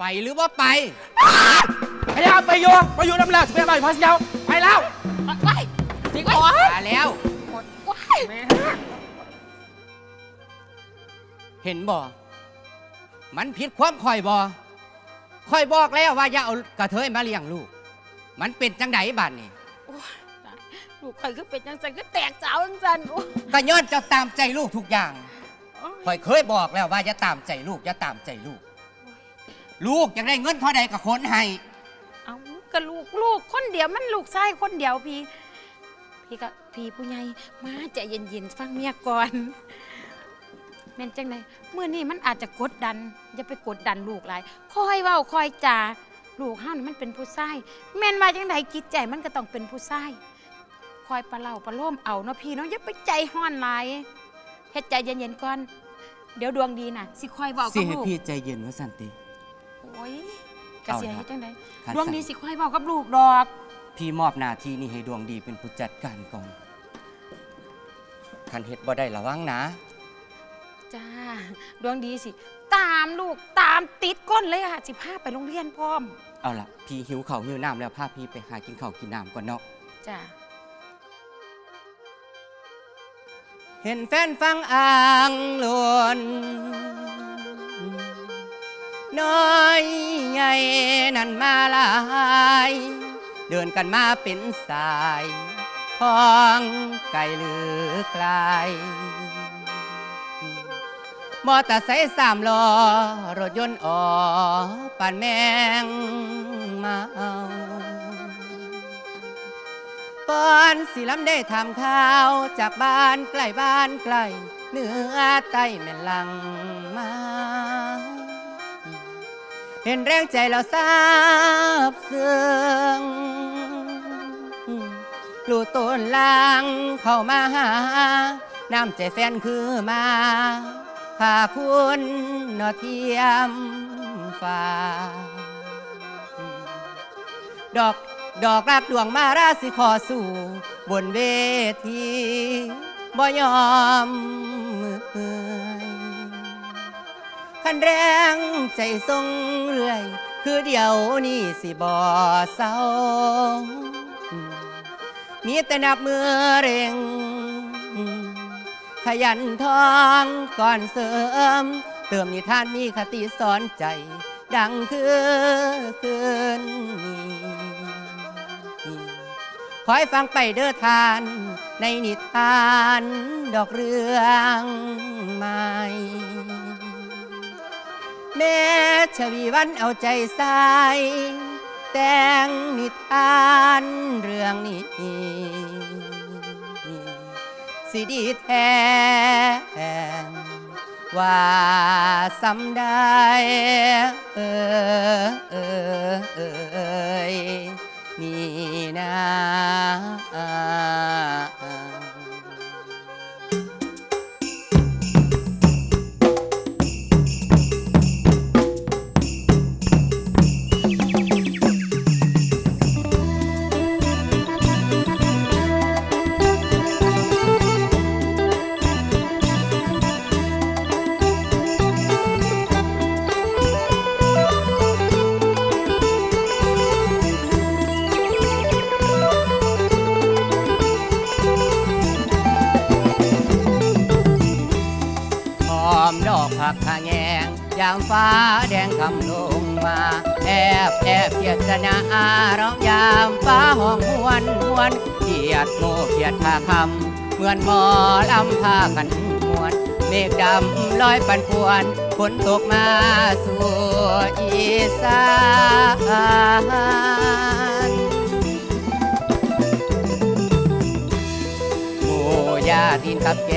ไปหรือว่าไป พยายามไปอยู่ไปอยู่น้ำแล้วจะไปอะไรพาเสียวไปแล้วไปดีกว่ามาแล้วว้ายเห็นบ่ มันผิดความคอยบ่คอยบอกแล้วว่าอย่าเอากระเทยมาเลี้ยงลูก มันเป็นจังไดบ้านนี่ลูกข่อยก็เป็นจังสันก็แตกเจ้าจังสันโอ้ก็ย้อนเจะตามใจลูกทุกอย่างคอยเคยบอกแล้วว่าอย่าตามใจลูกอย่าตามใจลูก ลูกอยากได้เงินเท่าใดก็ขนให้ เอาก็ลูกลูกคนเดียวมันลูกชายคนเดียวพี่ พี่ก็พี่ผู้ใหญ่มาใจเย็นๆฟังเมียก่อนแม่นจังไดเมื่อนี้มันอาจจะกดดัน อย่าไปกดดันลูกหลายคอยเว้าคอยจาลูกห้านี่มันเป็นผู้ชายแม่นมาจังไดจิตใจมันก็ต้องเป็นผู้ชายคอยปลาเล่าปลาโล่มเอาเนาะพี่เนาะอย่าไปใจห้อนหลายเฮ็ดใจเย็นๆก่อน เดี๋ยวดวงดีน่ะ สิคอยเว้าสิกับให้ลูก พี่ใจเย็นว่าสันติ โอ้ยกระเสียเอาล่ะเฮ็ดจังไดขันดวงสั่นดีสิคอยเว้ากับลูกดอก พี่มอบหน้าที่นี้ให้ดวงดีเป็นผู้จัดการก่อนคันเฮ็ดบ่ได้ระวังนะ จ้า ดวงดีสิ ตามลูกตามติดก้นเลยค่ะสิพาไปโรงเรียนพร้อม เอาล่ะ พี่หิวข้าวหิวน้ำแล้วพาพี่ไปหากินข้าวกินน้ำก่อนเนาะ จ้า เห็นแฟนฟังอ่างหลวน น้อยใหญ่นั่นมาลาย เดินกันมาเป็นสายพ้องไกลหรือไกล มอเตอร์ไซค์สามล้อรถยนต์อ๋อป่านแมงเมาก่อนสิลำได้ทำข้าวจากบ้านใกล้บ้านไกลเหนือใต้แม่นลังมา เห็นแรงใจเราทราบซึ้งลู่ต้นลางเข้ามาหา น้ำใจแฟนคือมาพาคุณนอเทียมฟ้า ดอกดอกรักดวงมาราสิขอสู่ บนเวทีบ่ยอมมือันแรงใจทรงเรื่อย คือเดี๋ยวนี้สิบ่เศร้า มีแต่นับมือเร่ง ขยันทองก่อนเสริม เติมนิทานมีคติสอนใจ ดังคือคืนนี้คอยฟังไปเด้อทาน ในนิทานดอกเรืองใหม่ แม่ชวีวันเอาใจใส่แต่งนิทานเรื่องนี้ สิดีแท้ว่าสำได้เออเออเอยนี่นะ กผักขะแงงยามฟ้าแดงคำลงมา แอบแอบเกียดจนาร้องยามฟ้าห้องหวนหวนเกียดโง่เกียดทาคำเหมือนหมอลำพากันมวนเมฆดำลอยปันป่วนฝนตกมาสู่อีสาน ญาติกับแก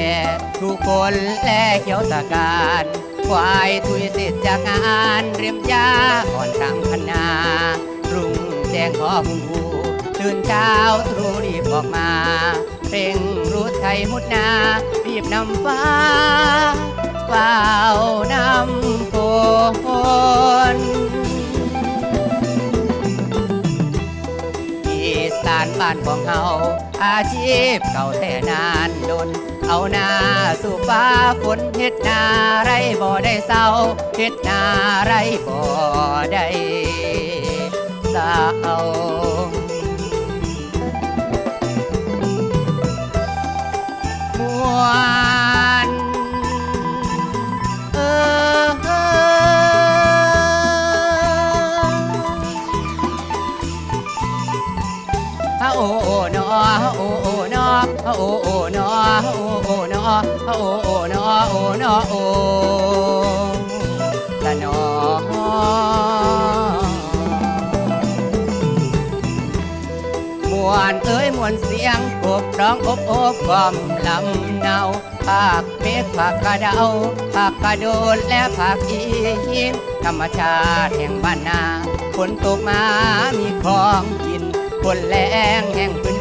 ทุกคนแลเขียวตะการควายทุยเสร็จจากงานเรียมยาก่อนกลางคณารุ่งแจ้งขอบุญผูตื่นเช้าตรูรีบออกมาเร่งรูดไทยมุดนา รีบนำฟ้าเฝ้านำฝนอีสานบ้านของเฮา อาชีพเก่าแต่นานดน เอานาสู่ฟ้าฝนเฮ็ดนาไรบ่ได้เศร้าเฮ็ดนาไรบ่ได้เศร้ามัว โอ้โอ้นอโอ้โอ้นอโอ้นอโอ้ละนอมวนเอ้ยมวนเสียงอบร้องอบโอบกล่อมลำเนาภาคเมฆภาคกระเดาภาคกระโดนและภาคอีหินธรรมชาติแห่งบ้านนาฝนตกมามีของกินคนแรงแห่งพื้น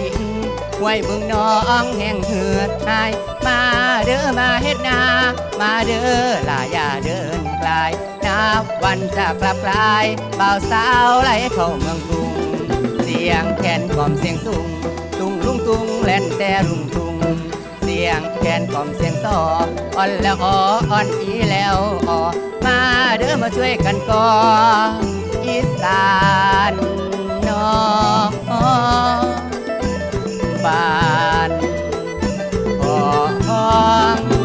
ดินห้วยบึงน้องแห่งเหือดหายมาเด้อมาเฮ็ดนา มาเด้อลาอย่าเดินไกลนับวันจะกลับกลายเบาสาวไหลเข้าเมืองกรุง เสียงแคนกล่อมเสียงตุง ตุงลุงตุงแล่นแต่ลุงตุง เสียงแคนกล่อมเสียงซออ่อนแล้วอออ่อนอีแล้วออมาเด้อมาช่วยกันก่ออีสานน้อง บ้านของ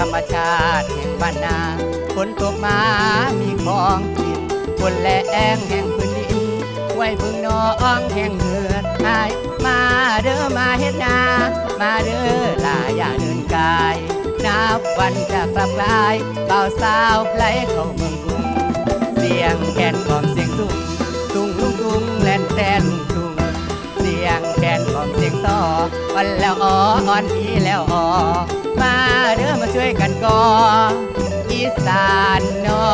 ธรรมชาติแห่งบ้านนาฝนตกมามีของกินคนและแองแห่งพื้นดินไว้พึ่งน้องแห่งเหือดหายมาเด้อมาเฮ็ดนา มาเด้อลาอย่าเดินกาย นับวันจะกลับกลายเบาสาวไหลเข้าเมืองกรุง เสียงแคนกล่อมเสียงตุงตุงลุงตุงแลนแต่ลุงตุงเสียงแคนกล่อมเสียงต่ออ่อนแล้วอ่ออ่อนอีแล้วอ่อ มาเด้อมาช่วยกันก่ออีสานนอ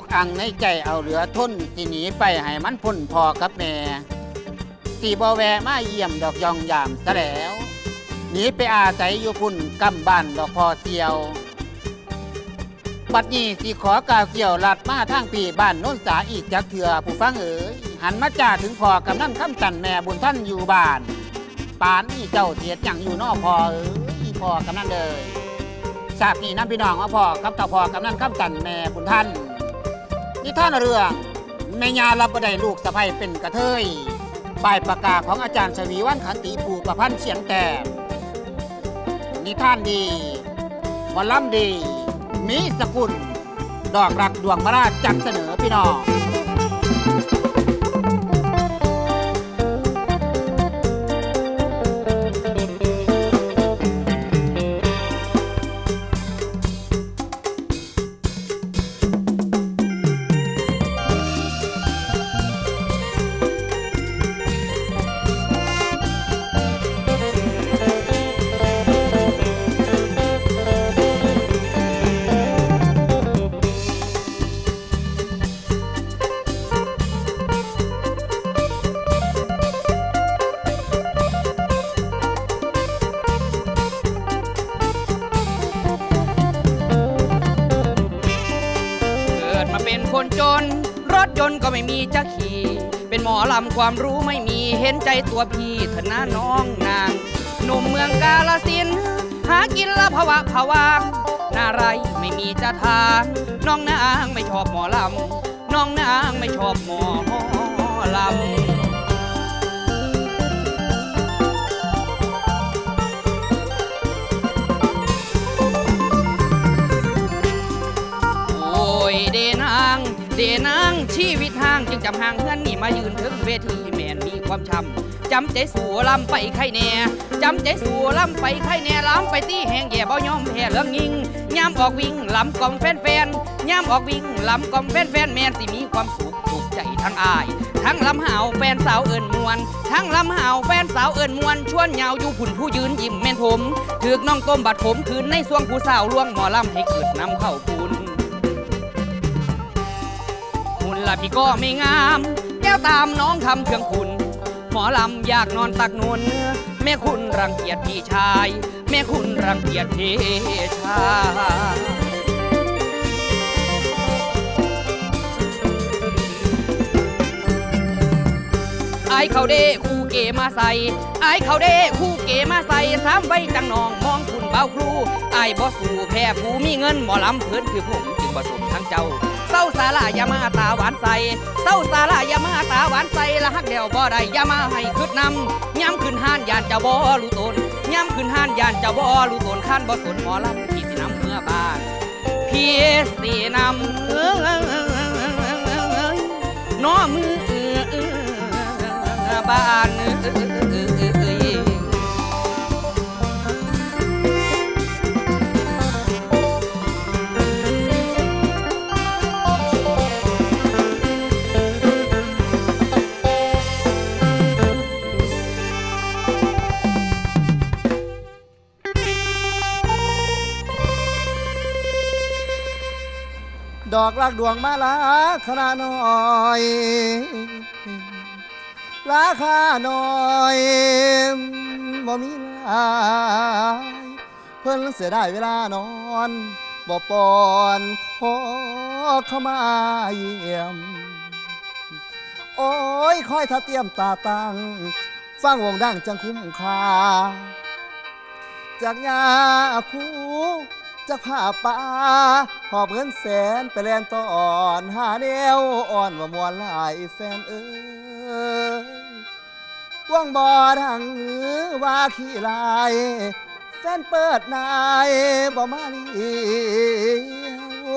กอังในใจเอาเหลือทนสิหนีไปให้มันพ้นพอกับแม่สีบอแวะมาเยี่ยมดอกยองยามซะแล้วหนีไปอาศัยอยู่พุ่นกำบ้านดอกพอเสียว บัดนี้สิขอกาวเกี่ยวลัดมาทางปีบ้านโน้นสาอีกจักเถื่อผู้ฟังเอ๋ยหันมาจ่าถึงพอกำนั่นคำจันแม่บุญท่านอยู่บ้านปานนี่เจ้าเทียดอย่างอยู่นอกพอเอ๋ยอีพอกำนั่นเลยทราบนี่น้ำพี่น้องว่าพ่อกับเต่าพ่อกับนั่นคำตันแม่คุณท่าน นี่ท่านเรื่องแม่ยารับบ่ได้ลูกสะใภ้เป็นกระเทยป้ายประกาศของอาจารย์ชวีวันขันติปูประพันธ์เฉียงแต่นิท่านดีวอลำดี มีสกุล ดอกรักดวงมราชจักเสนอพี่น้อง ลำความรู้ไม่มีเห็นใจตัวพี่เถอะนะน้องนางหนุ่มเมืองกาลสิน หากินละภาวะผวางนาไรไม่มีจะทางน้องนางไม่ชอบหมอลำน้องนางไม่ชอบหมอลำ เดนางชีวิตทางจึงจำห่างเพื่อนนี่มายืนถึงเวทีแมนมีความช้ำจำใจสู่ลำไปไข่แน่จำใจสู่ลำไปไข่แน่ลำไปตีแหงแย่เบ่ยอมแพ้เรื่องยิงย่ำออกวิ่งลำกล่อมแฟนๆย่ำออกวิ่งลำกล่อมแฟนๆแมนสิมีความสุขถูกใจทั้งอาย ทั้งลำหาวแฟนสาวเอิญมวน ทั้งลำหาวแฟนสาวเอิญมวน ชวนเหยาวอยู่ผุนผู้ยืนยิ้มแม่นผมถือกน้องต้มบัดผมคืนในสวงผู้สาวล่วงหมอลำให้เกิดน้ำเข้าปูน ละพี่ก็ไม่งาม แก้วตามน้องทำเครื่องคุณ หมอลำอยากนอนตักนุนแม่คุณรังเกียจพี่ชาย แม่คุณรังเกียจพี่ชายไอ้เขาเด้คู่เกมาใส่ไอ้เขาเด้คู่เกมาใส่สามใบจังนองมองคุณเบาครูไอ้บ่สู่แพ้ผู้มีเงินหมอลำเพิ่นคือผมจึงบ่สมทั้งเจ้า เศร้าสาลายามาตาหวานใสเศร้าสาลายามาตาหวานใสละฮักเดียวบ่ได้ยามาให้คืดนำย้ำขึ้นห้านยานเจ้าบ่รู้ตนย้ำขึ้นห้านยานเจ้าบ่รู้ตนข้านบ่สนหมอลำที่สินำเมื่อบ้านพี่สีนำเอ้ยน้อมือบ้าน อ้ยดอกรักดวงมาลาขนาน้อยราคาน้อยบ่มีลายเพิ่นเสียได้เวลานอนบ่ปอนขอเข้ามาเยี่ยม โอ้ยคอยถ้าเตรียมตาตั้งฟังวงดังจังคุ้มค่าจากยาคู จากผ้าป่าหอบเงินแสนไปแลนต่ออ่อนหาแนวอ่อนว่ามวนหลายแฟนเอ้ยว่างบ่อดังหือว่าขี้ลาย แฟนเปิดนายบ่มาเลียว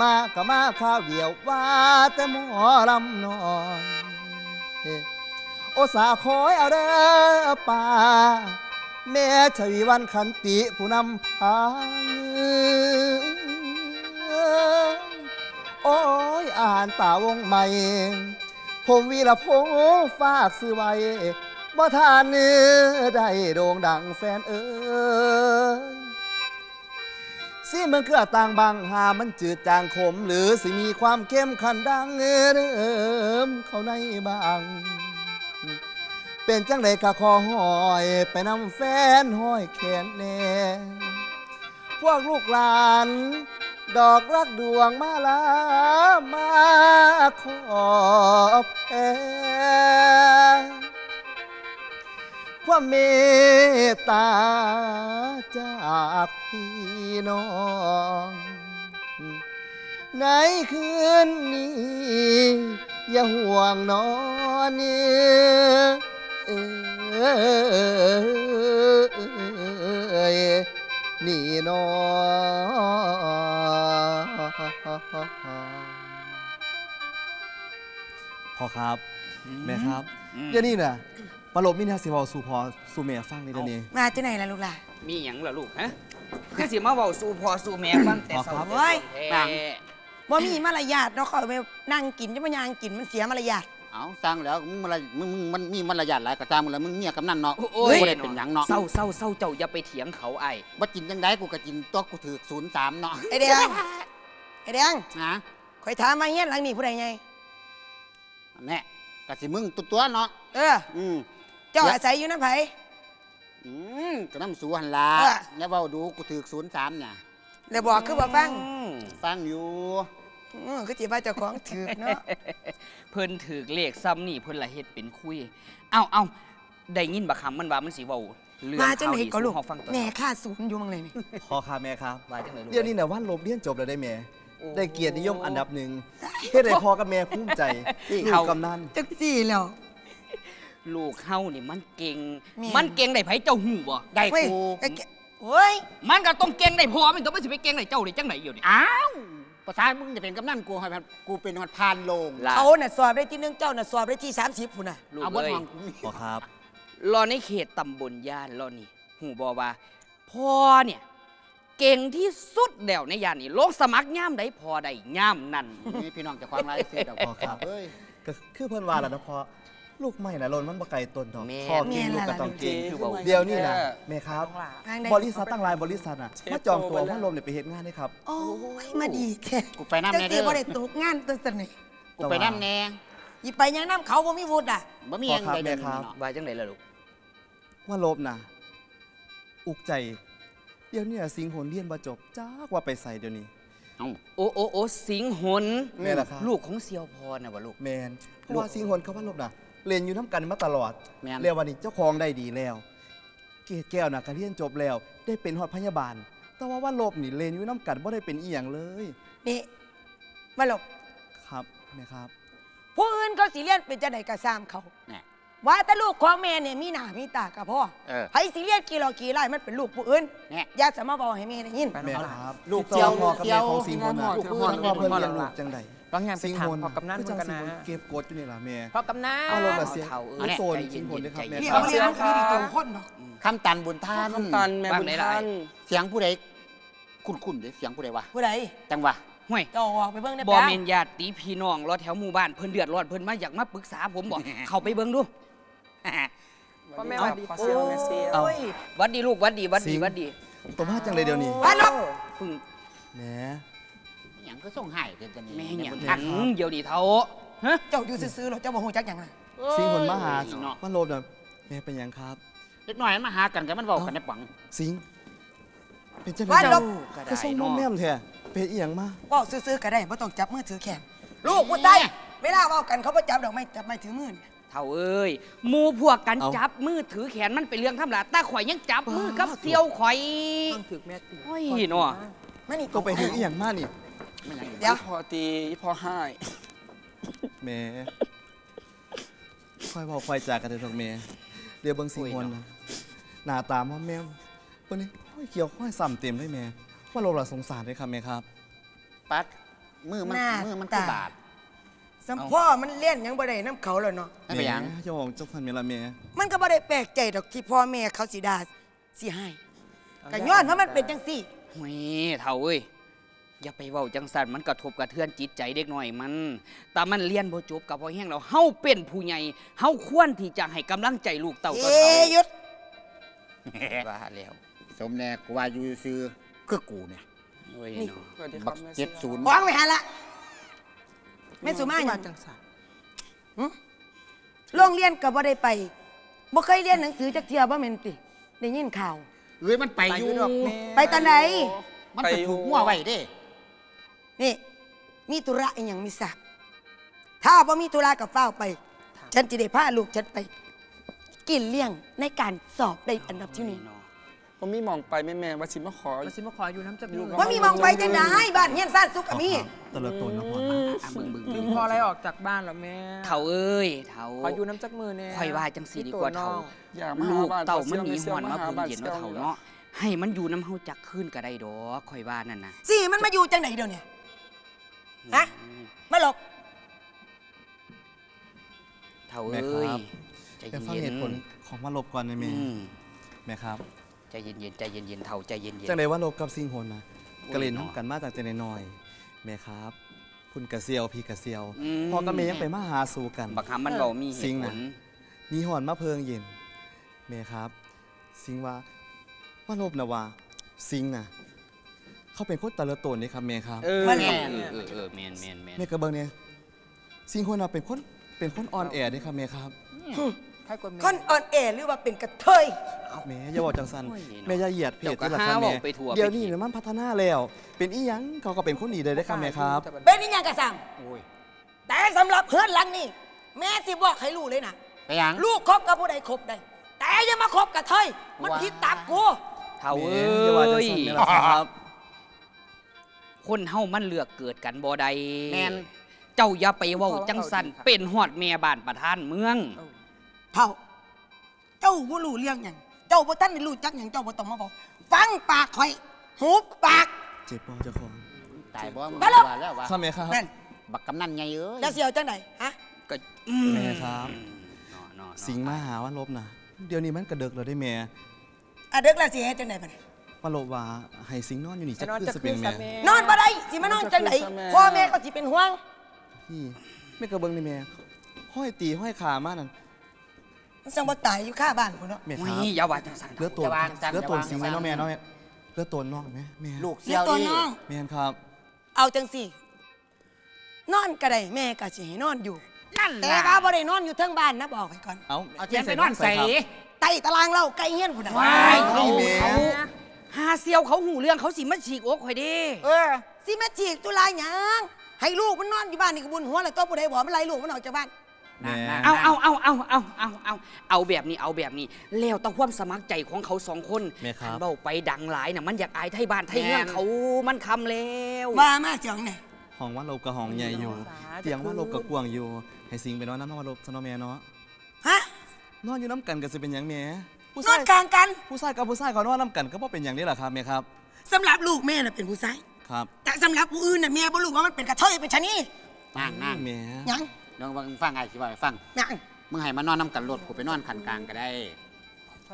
มาก็มาข้าวเดียวว่าแต่หมอลำน้อยโอสาคอยเอาเด้อป่า แม่ชวีวันขันติผู้นำพางโอ้ยอ่านป่าวงใหม่ ผมวีละพงษ์ฝากซื้อไว้บ่ทานเนื้อได้โด่งดังแฟนเอ้ยสิมันคือต่างบางหามันจืดจางขม หรือสิมีความเข้มขันดังเดิมเข้าในบาง เป็นจังไดกะขอหอย ไปนำแฟนห้อยแขนแน่พวกลูกหลาน ดอกรักดวงมาลามาขอบแพ้ความเมตตาจากพี่น้องในคืนนี้ อย่าห่วงนอนเนื้อ อยนี่นอพ่อครับ แม่ครับอืมเดี๋ยวนี้น่ะปลบมินฮาสิเวาสู่พอสู่แม่ฟังในเดี๋ยวนี้มาที่ไหนล่ะลูกล่ะมีหยังล่ะลูกฮะคือสิมาเว้าสู่พ่อสู่แม่ฟังแต่พ่อเช้าครับแต่โอ้ยแท้บ่มีมารยาทเนาะเขาไปนั่งกินจะมายางกินมันเสียมารยาท เอาสร้างแล้วมึงมารยมึงมึงมันมีมารยาทหลายกระจางมึงแล้วมึงเมียกำนันเนาะโอ้ย บ่ได้เป็นหยังเนาะเศร้าเศร้าเศร้าเจ้าอย่าไปเถียงเขาไอ้ว่ากินจังได้กูก็กินตัวกูถือศูนย์สามเนาะไอแดงไอแดงนะคอยถามมาเฮียนหลังนี้ผู้ใดไงแน่กะสิมึงตัวตัวเนาะเออ อืม เจ้าอาศัยอยู่น้ำไผ อืมก็น้ำสูหันลาเอออย่าเว้าดูกูถือศูนย์สามเนี่ยแล้วบอกคือบ่ฟังอืมฟังอยู่ เออก็สิว่าเจ้าของถือกเนาะ เพิ่นถือเลขซ้ำนี่เพิ่นละเฮ็ดเป็นคุย เอ้าเอ้าได้ยินบักคำมันว่ามันสิเว้าเรื่องมาจังไหนข่าวดีก็ลูกสู่เฮาฟังตัวแม่ค่าศูนย์อยู่มังเลยนี่พอครับแม่ครับ ว่าจังไหนลูก เดี๋ยวนี้นะว่าลบเรียนจบแล้วได้แม่ โอ้ ได้เกียรตินิยมอันดับหนึ่งเฮ็ดให้พ่อกับแม่ภูมิใจลูกเขากำนันจักสี่แล้ว ลูกเฮานี่มันเก่ง แม่มันเก่งได้ไผเจ้าหูบ่ได้เว้ยกู ไอ้แกโอ้ยมันก็ต้องเก่งได้พอมันต้องบ่สิไปเก่งได้เจ้าได้จังไหนอยู่นี่อ้าว ภาษามึงจะเป็นกำนันกูให้พันกูเป็นหัดพานโลงล่ะเขาน่ะสอบได้ที่หนึ่งเจ้าน่ะสอบได้ที่สามสิบพุ่นน่ะลูกเอาบนเอ้ยห้องกูมีพอครับ รอในเขตตำบลย่านรอนี่หูบอว่าพ่อเนี่ย เก่งที่สุดแล้วในย่านนี้ลงสมัครย่ามใดพอได้ย่ามนั่น นี่พี่น้องจะความไรเสียดอกพอครับเฮ้ย ก็คือเพิ่นว่าแล้วนะพ่อ ลูกไม่นะลนมันบ่ไกลต้นดอกแม่พ่อกินลูกก็ต้องกิน คือเว้าเดี๋ยวนี้นะแม่ครับ ทางใด บริษัทตั้งหลายบริษัทอะมาจองตัวว่าลมเนี่ยไปเฮ็ดงานได้ครับ โอ้ยมาดีแท้กูไปน้ำจังแน่สิเด้อบ่ได้ตกงานตัวสนิทกูไปน้ำแน่อีไปยังน้ำเขาบ่มีวุฒิอะบ่มีหยังพ่อครับใดแม่ๆครับ เนาะว่าจังไหนล่ะลูก ว่าลบนะอุกใจ เดี๋ยวนี้สิงหนเรียนบ่จบจ้ากว่าไปใส่เดี๋ยวนี้ เอ้าโอ้โอ้โอ้สิงหนแม่ล่ะครับ ลูกของเซียวพรน่ะวะลูก แมนเพราะว่าสิงหนเขาว่าลบนะ เรียนอยู่น้ำกันมาตลอดแม่น เรียกวันนี้เจ้าของได้ดีแล้ว เกดแก้วนะก็เรียนจบแล้ว ได้เป็นฮอดพยาบาล แต่ว่าว่าลบนี่เรียนอยู่น้ำกันบ่ได้เป็นอีหยังเลยนี่มาหลบครับแม่ครับผู้อื่นเขาสิเรียนเป็นจะไดกระซามเขาเนี่ยว่าแต่ลูกของแม่เนี่ยมีหน้ามีตากับพ่อเออไผสิเรียนกี่หลอกกี่ไล่มันเป็นลูกผู้อื่นเนี่ยอย่าสามารถบอกให้แม่ได้ยิน แม่ครับลูกติดต่อเจียวพ่อกับเจีแม่ยวของสิงหนนะลูกลูกเจียว พ่อเพิ่นเลี้ยงลูกจังใด บางอย่างไปสิงถามหนพ่อกำนันก็เหมืจัองนกันสิงนะหนเก็บกดอยู่นี่ล่ะแม่พ่อกำนันเอาลงมาเสียเท่าเอาโซนสิงหนด้วยครับแม่เรียกครับว่าเรียนคือดีตรงคนเนาะคำตันบุญท่านคำตันแม่บุญท่าน เสียงผู้ใดคุ้นๆเด้เสียงผู้ใดวะผู้ใดจังหวะห่วยเจ้าออกไปเบิ่งได้บ่ปะแม่นญาติพี่น้องรอแถวหมู่บ้านเพิ่นเดือดร้อนเพิ่นมาอยากมาปรึกษาผมบอก เข้าไปเบิ่งดูพ่อแม่วัดดีพ่อเซียวแม่เซียวเอาโอ้ยหวัดดีลูกหวัดดีหวัดดีหวัดดีตัวมาจังเลยเดี๋ยวนี้ว่าน้องเพึ่งแหมหยั งก็ส่งให้เดี๋ยวจะนี่แม่หยังบุญอัท่านนเดี๋ยวนี้เท่าฮะเจ้าอยู่ซื่อๆหรอกเจ้าบ่ฮู้จักหยังน่ะสิงหนมาหาเนาะว่าลบน่ะแม่เป็นหยังครับ เล็กน้อยมันมาหากันกันมันบอกกันในปังสิงเป็นจังไดว่าเจ้าลบก็คือได้ส่งนมเนาะแม่มแท้เป็นอีหยังมาเว้าซื่อๆก็ได้บ่ต้องจับมือถือแขนลูกผู้ใดเวลาเว้ากันเขาบ่จับดอกไม้จับไม้ถือมือน่ะเท่าเอ้ยหมู่พวกกันจับมือถือแขนมันเป็นเรื่องธรรมดาแต่ข่อยยังจับมือกับเซียวข่อยต้องถึกแม่ตีโอ้ยเนาะมานี่ก็ไปถึงอีหยังมานี่ ไม่หยังเดี๋ยว พอตีพ่อให้แหม่ค่อยบอกค่อยจากกันเถอะดอกแม่เดี๋ยวเบิ่งสิงหนนะหน้าตาม่อมแม่มเพิ่นนี่ค่อยเขียวค่อยซ้ำเต็มเลยแม่ว่าเราละสงสารเลยครับแม่ครับ ปัดมือมันหน้ามือมันคือบาด สัมพ่อมันเลี้ยนหยังบ่ได้น้ำเขาแล้วเนาะ ไม่เป็นหยัง แม่อย่าบอกเจ้าพันเมละแม่มันก็บ่ได้แปลกใจดอกที่พ่อแม่เขาสิด่าสิให้ก็ย้อนเพราะมันเป็นจังซี่โอ้ยเท่าเอ้ย อย่าไปเว้าจังสันมันกระทบกระเทือนจิตใจเด็กน้อยมัน แต่มันเรียนบ่จบกับพอแห้งเราเฮาเป็นผู้ใหญ่เฮาควรที่จะให้กำลังใจลูกเต่าต่อเอ้เต่ายหยุด ว่าแล้วสมแน่กูว่าอยู่ซื้อคือกูเนี่ยโอ้ยเนาะสวัสดีคบัรับกแม่ซีเจ็ดยวศูนย์วางไว้หันละแม่สุมาหยังจังสันโรงเรียนก็บ่ได้ไปบ่เคยเรียนหนังสือจักเที่ยบ่แม่นติได้ยินข่าว เอ้ยมันไปอยู่ ไปตอนไหน มันไปถูกมั่วไว้เด้ นี่ มีธุระอีหยังมีทราบถ้าบ่มีธุระกับฟ้าวไป ฉันจะได้พาลูกฉันไป กินเลี้ยงในการสอบได้อันดับที่หนึ่งเนาะผมมีหมองไปแม่แม่ว่าสิมาขอ มาสิมาขออยู่น้ำจับมือว่ามีมองไปจังไดบ้านเฮียนซ่านสุขก็มีตะเลตัวนะพ่ออะมึงมึงดึงพออะไรออกจากบ้านแล้วแม่เท่าเอ้ยเท่าขออยู่น้ำจักมือเนี่ยข่อยว่าจังสีดีกว่าเท่าอยากมาหาลูกบ้านเต่าพ่อมันเซียวหนีแม่หเซียวอนมามาหาเพิ่งบ้านเย็นเซียวเนาะเท่าเนาะให้มันอยู่น้ำเฮาจักขึ้นก็ได้ดอกข่อยว่านั่นนะสิมันมาอยู่จังไหนเดี๋ยวนี้ ฮะมาหลบเท่าแม่เอ้ยครับใจแต่ฟังเย็เหนตุผลของว่าลบก่อนนะๆแม่อืมแม่ครับใจเย็นๆใจเย็นๆเท่าใจเย็นๆ จังไดว่าลบกับสิงหนนะโอ้ยกระเล่นเนาะน้ำกันมาจากแต่น้อยๆแม่ครับพุ่นกระเซียวพี่กระเซียวอืม พ่อกับแม่ยังไปมาหาสู่กัน บักคำมันเบามีเหสิตุงผน่ะ ลมีหอนมาเพิงเย็นแม่ครับ สิงว่าว่าลบนะว่าสิงน่ะ เขาเป็นคนตะเลตนนี่ครับแม่ครับเออมันเอแหละอเออเออแมนแมนแมนแม่กระเบิงเนี่ยสิงคนน่ะเป็นคนเป็นคนอ่อนแอนี่ครับแม่ครับใครกว่าแม่คนอ่อนแอหรือว่าเป็นกระเทย แม่อย่าบอกจังสันโอ้ยเนาะแม่อย่าเหยียดเพศเจ้าก็ที่ละครับหาแม่เว้าไปทั่ว เดี๋ยวไปทีนี้เนี่ยมันพัฒนาแล้ว เป็นอีหยังเขาก็เป็นคนดีเลยได้อครับแม่ครับเป็นอีหยังกระสังโอ้ยแต่สำหรับเพื่อนหลังนี่แม่สิบอกให้รู้เลยนะไปหยังลูกคบกับผู้ใดคบได้ แต่อย่ามาคบกับเทยมันว้าผิดตามกูเท่าแม่เอ้อย่าว่าจังยสันแม่ละครับ คนเฮามันเลือกเกิดกันบ่ใดแม่น เจ้าอย่าไปเว้าจังสันเป็นฮอดแม่บ้านประธานเมือง เท่า เจ้าบ่รู้เรื่องหยังเจ้าบ่ทันได้รู้จักหยังเจ้าบ่ต้องมาบอกฟังปากข่อยหูปาก เจ็บปอเจ้าของตายบ่มึงไปแล้วว่าแล้วว่าครับแม่ครับนั่นบักกำนันไงเอ้ยแล้วเสียวจังไหนฮะ ก็อืมแม่ครับ เนาะเนาะเนาะสิงมาหาว่าลบนะเดี๋ยวนี้มันกระเดึกแล้วได้แม่อะเด็กแล้วสิเฮ็ดจังไดบัดนี้ ว่าลบว่าให้สิงนอนอยู่นี่จะจะนอนคือจะสิคืเป็นนแม่ซะแม่นอนบ่ได้สิมานอนจังไดจะคืนซะแม่พ่อแม่ก็สิเป็นห่วงพี่แม่กระเบิงนี่แม่ห้อยตีห้อยขามานั่นมันสังบ่ตายอยู่ข้าบ้านพุ่นเนาะแม่คโอ้รับยอย่าว่าจังสันเลือดตัวจะวางจังเลือดตัวจะวางสิงไว้เนาะแม่เนาะแม่เลือดตัวน้องแม่แม่ลูกเสีเสียยวตัวอีน้องแม่นครับ เอาจังสินอนก็ได้แม่ก็สิให้นอนอยู่นั่นแต่ล่ะว่าบ่ได้นอนอยู่เทิงบ้านนะบอกไว้ก่อนเอาเอาเทียนไปนอนใส่ครับใต้ตารางเราใกล้เฮียนพุ่นน่ะว้ายเอาเขาแม่เขา หาเซียวเขาหูเรื่องเขาสิมาฉีกอกข่อยเด้เออ สิแม่จีกตุลาหยังให้ลูกมันนอนอยู่บ้านนี่ก็บุญหัวแล้วตัวผู้ใดบอกมันไล่ลูกมันออกจากบ้านแม่เอาเอาเอาเอาเอาเอาเอาเอาแบบนี้เอาแบบนี้ แล้วต้องความสมัครใจของเขาสองคนแม่ครับเบ้าไปดังหลายน่ะมันอยากอายไทยบ้านไทยเมืองเขามันคำแล้วมามาเสียงไหนห้องว่าลบกับห้องใหญ่อยู่เตียงว่าลบกับกวางอยู่ ให้สิงไปนอนน้ำว่าลบซะเนาะแม่เนาะฮะนอนอยู่น้ำกันก็สิเป็นหยังแม่ ผู้นชาอยนกลางกันผู้ชายกับผู้ชายเขานอนน้ำกันก็บ่เป็นอย่างนี้แหละครับแม่ครับ สำหรับลูกแม่น่ะเป็นผู้ชาย ครับแต่สำหรับผู้อื่นน่ะแม่บ่รู้ว่ามันเป็นกระเทยเป็นชะนีนั่งนั่งแม่หยังลองฟังฟังไอ้สิบ่าให้ฟัง หยังมึงให้มานอนน้ำกันรถกูไปนอนคันกลางก็ได้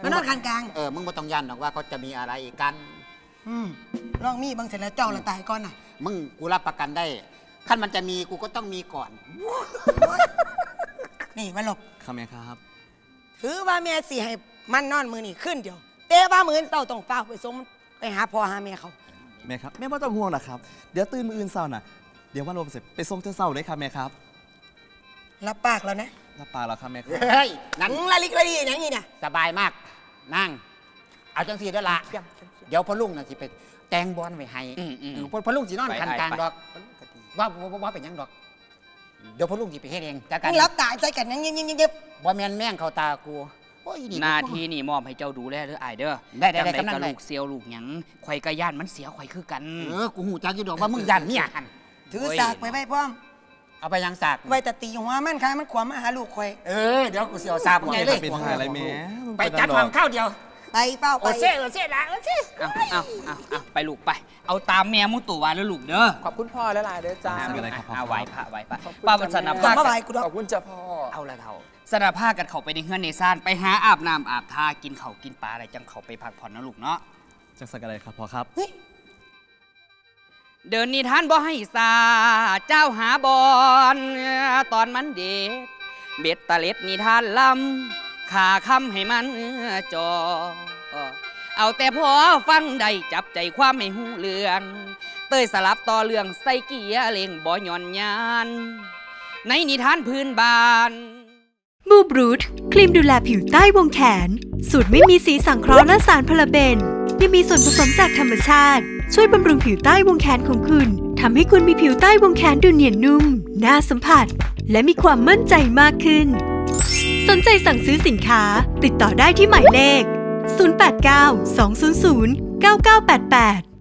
มานอนกลางกลางเออ มึงบ่ต้องยันหรอกว่าเขาจะมีอะไรกันอืมลองมีบางเสร็จแล้วเจ้าละตายก่อนน่ะมึงกูรับประกันได้ขั้นมันจะมีกูก็ต้องมีก่อน นี่มาหลบ ครับแม่ครับ ถือว่าแม่สิให้ มันนอนมือนี่ขึ้นเดียวแต่ว่ามื้อนี้เจ้าต้องฟ้าวไปส่งไปหาพ่อหาแม่เขา แม่ครับแม่ไม่ต้องห่วงนะครับ เดี๋ยวตื่นมืออื่นเศร้าน่ะเดี๋ยวว่าลมเสร็จไปส่งเจ้าเศร้าเลยครับแม่ครับรับปากแล้วนะรับปากแล้วครับแม่ครับ เฮ้ยนั่นอืมละลิกละลีอย่างนี้น่ะสบายมาก นั่ง เอาจังสีเด้อละเดี๋ยวพ่อลุงน่ะสิไปแต่งบอลไว้ให้อืมอืม เออพ่อพ่อลุงสินอนไปคันกลางไปดอก ว่าว่าว่าว่าเป็นหยังดอก เดี๋ยวพ่อลุงสิไปเฮ็ดเองจัดกามึรงรับตาใจกันยังยิบยิบยิบยิบบ่แม่นแม่งเข้าตากู โอ้ยนี่หน้าที่นี่มอบให้เจ้าดูแลเด้ออายเด้อได้ได้ได้จังกำนันกับได้ ลูกเซียวลูกหยังข่อยกะย่านมันเสียข่อยคือกัน เออ กูหูจักอยู่ดอกว่ามึงยันเนี่ยหั่นถือโอ้ย สากไปไว้พร้อม เอาไปยังสาก ไว้แต่ตีหัวมันค่ะมันขวามาหาลูกคอย เออ เดี๋ยวกูสิเอาสากมึงไงเลยเป็นทายอะไรแม่ไปจัดฟังข้าวเดียวไปเฝ้าโอไปเซ่โอเซ่ละโอเซ่เอาเอาเอาเอาไปลูกไป เอาตามแม่มุตัววาแล้วลูกเด้อขอบคุณพ่อแล้วล่ะเด้อจ้า ไม่เป็นไรครับพ่อ เอาไหวพระไหวพระขอบคุณป้าบัญชนาจ้ะภามาคบายกูดอก ขอบคุณจ้าพ่อ เอาละเท่า สนาภาคกันเขาไปในเฮือนในซ่านไปหาอาบน้ำอาบทากินเขาวกินปลาอะไรจังเขาไปพักผ่อนนะลูกเนาะ จังสักอะไรครับพ่อครับเฮ้ยเดินนิทานบ่ให้ซาเจ้าหาบอนตอนมันเด็ดเบ็ดตะเล็ดนิทานลำขาคำให้มันจอ เอาแต่พอฟังได้จับใจความไม่หูเรื่อง เต้ยสลับต่อเรื่องใส่เกียร์เล่งบ่หย่อนยาน ในนิทานพื้นบ้าน มูบรูทครีมดูแลผิวใต้วงแขน สูตรไม่มีสีสังเคราะห์และสารพาราเบนยังมีส่วนผสมจากธรรมชาติ ช่วยบำรุงผิวใต้วงแขนของคุณทำให้คุณมีผิวใต้วงแขนดูเนียนนุ่ม น่าสัมผัส และมีความมั่นใจมากขึ้น สนใจสั่งซื้อสินค้า ติดต่อได้ที่หมายเลข 089 200 9988